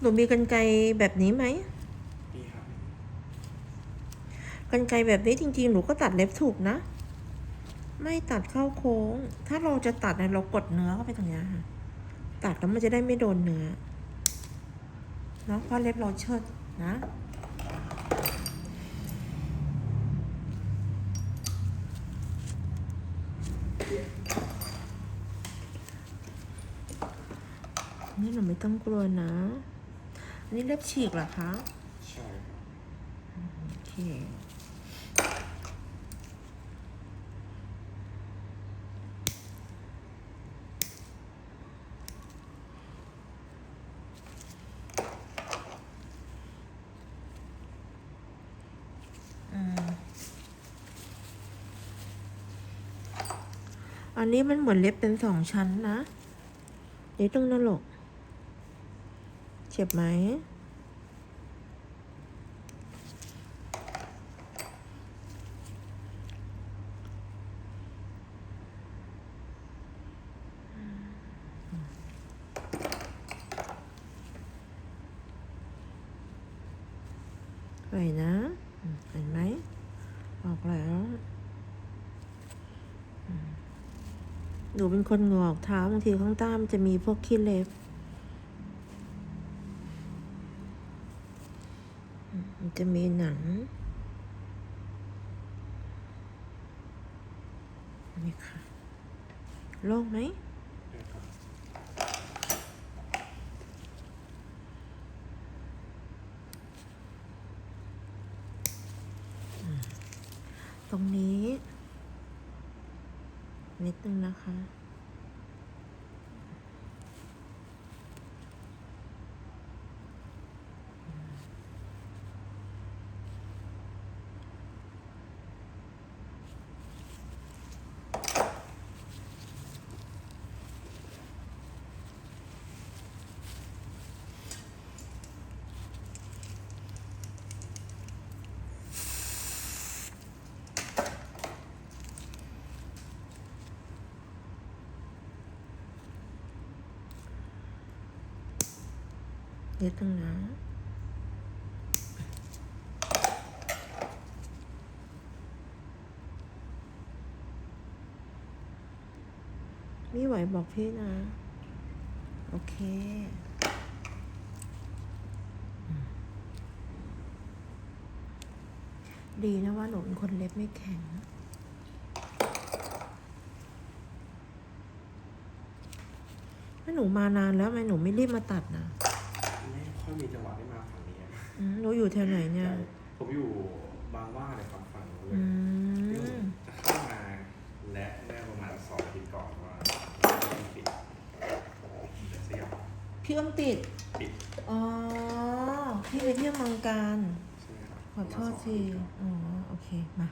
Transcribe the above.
หนูมีกันไกรแบบนี้ไหมนี่ครับกันไกรแบบนี้จริง ๆ หนูก็ตัดเล็บถูกนะ ไม่ตัดเข้าโค้ง ถ้าเราจะตัดเนี่ยเรากดเนื้อเข้าไปตรงเนี้ยค่ะ ตัดแล้วมันจะได้ไม่โดนเนื้อเนาะเพราะเล็บเราเชิดนะนี่หนูไม่ต้องกลัวนะ อันนี้เล็บฉีกเหรอคะ ใช่โอเคอืมอันนี้มันเหมือนเล็บเป็นสองชั้นนะ เดี๋ยวต้องนรก เจ็บไหมไหวนะอืมเห็นไหมออกแล้วอืมหนูเป็นคนเหงออกเท้าบางทีข้างใต้มันจะมีพวกขี้เล็บ มันจะมีหนังนี่ค่ะโล่งไหมตรงนี้ นิดนึงนะคะ นิดนึงนะไม่ไหวบอกพี่นะ โอเคดีนะว่าหนูเป็นคนเล็บไม่แข็ง ถ้าหนูมานานแล้วทำไมหนูไม่รีบมาตัดนะ ค่อยมีจังหวะได้มาฝั่งนี้อืมหนูอยู่แถวไหนเนี่ย ผมอยู่บางหว่าเลยครับฝั่งนู้นเลยอืเพิ่งม จะเข้ามาและเมื่อประมาณสองอาทิตย์ก่อนว่าปิดเสียบพี่อ้อมติด ปิดอ๋อ พี่ไปเที่ยวเมังการ ใช่ไหมครับขอโทษที อ๋อ โอเค มา